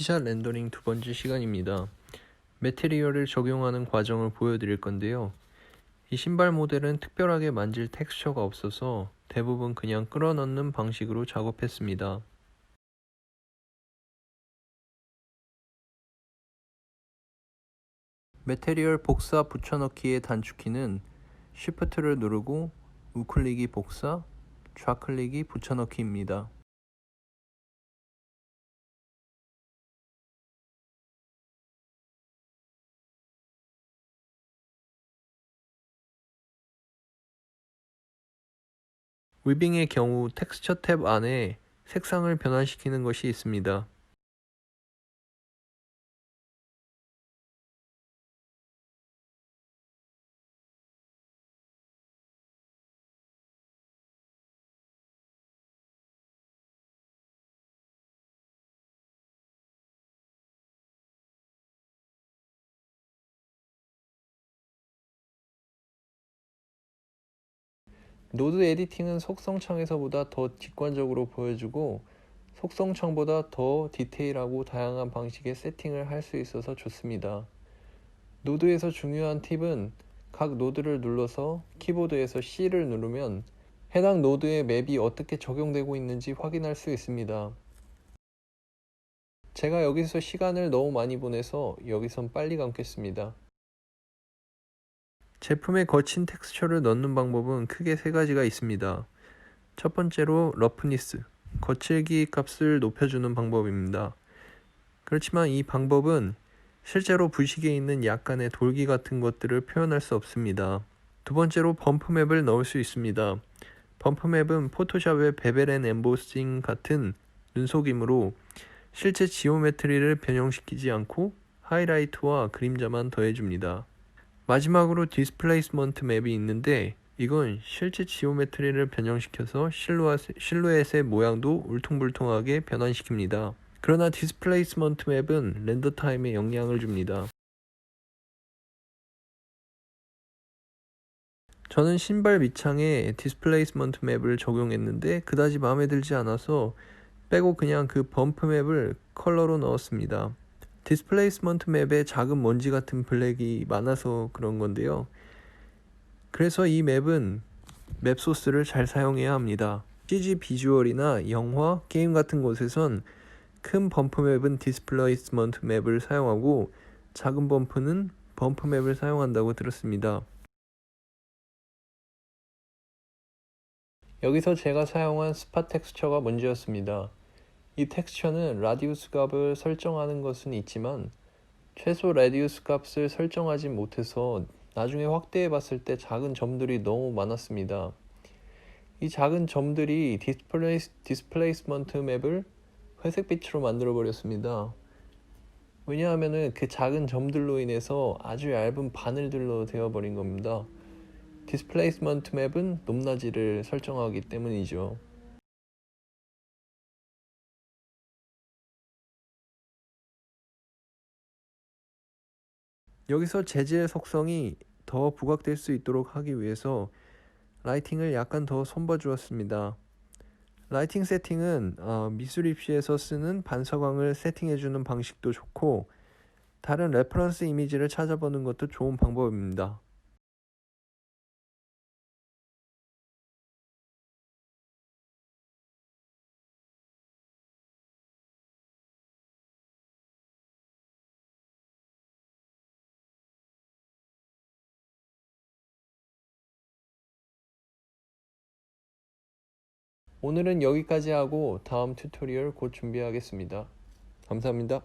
티샷 렌더링 두 번째 시간입니다. 매테리얼을 적용하는 과정을 보여드릴 건데요. 이 신발 모델은 특별하게 만질 텍스처가 없어서 대부분 그냥 끌어넣는 방식으로 작업했습니다. 매테리얼 복사 붙여넣기의 단축키는 Shift를 누르고 우클릭이 복사, 좌클릭이 붙여넣기입니다. 위빙의 경우 텍스처 탭 안에 색상을 변환시키는 것이 있습니다. 노드 에디팅은 속성창에서보다 더 직관적으로 보여주고 속성창보다 더 디테일하고 다양한 방식의 세팅을 할 수 있어서 좋습니다. 노드에서 중요한 팁은 각 노드를 눌러서 키보드에서 C를 누르면 해당 노드의 맵이 어떻게 적용되고 있는지 확인할 수 있습니다. 제가 여기서 시간을 너무 많이 보내서 여기선 빨리 감겠습니다. 제품에 거친 텍스처를 넣는 방법은 크게 세 가지가 있습니다. 첫 번째로 러프니스, 거칠기 값을 높여주는 방법입니다. 그렇지만 이 방법은 실제로 부식에 있는 약간의 돌기 같은 것들을 표현할 수 없습니다. 두 번째로 범프맵을 넣을 수 있습니다. 범프맵은 포토샵의 베벨 앤 엠보싱 같은 눈속임으로 실제 지오메트리를 변형시키지 않고 하이라이트와 그림자만 더해줍니다. 마지막으로 디스플레이스먼트 맵이 있는데 이건 실제 지오메트리를 변형시켜서 실루엣 의 모양도 울퉁불퉁하게 변환시킵니다. 그러나 디스플레이스먼트 맵은 렌더 타임에 영향을 줍니다. 저는 신발 밑창에 디스플레이스먼트 맵을 적용했는데 그다지 마음에 들지 않아서 빼고 그냥 그 범프 맵을 컬러로 넣었습니다. 디스플레이스먼트 맵에 작은 먼지 같은 블랙이 많아서 그런 건데요. 그래서 이 맵은 맵 소스를 잘 사용해야 합니다. CG 비주얼이나 영화, 게임 같은 곳에선 큰 범프 맵은 디스플레이스먼트 맵을 사용하고 작은 범프는 범프 맵을 사용한다고 들었습니다. 여기서 제가 사용한 스팟 텍스처가 문제였습니다. 이 텍스처는 라디우스 값을 설정하는 것은 있지만 최소 라디우스 값을 설정하지 못해서 나중에 확대해 봤을 때 작은 점들이 너무 많았습니다. 이 작은 점들이 디스플레이스, 디스플레이스먼트 맵을 회색빛으로 만들어 버렸습니다. 왜냐하면 그 작은 점들로 인해서 아주 얇은 바늘들로 되어 버린 겁니다. 디스플레이스먼트 맵은 높낮이를 설정하기 때문이죠. 여기서 재질 속성이 더 부각될 수 있도록 하기 위해서 라이팅을 약간 더 손봐 주었습니다. 라이팅 세팅은 어, 미술 입시에서 쓰는 반서광을 세팅해 주는 방식도 좋고 다른 레퍼런스 이미지를 찾아보는 것도 좋은 방법입니다. 오늘은 여기까지 하고 다음 튜토리얼 곧 준비하겠습니다. 감사합니다.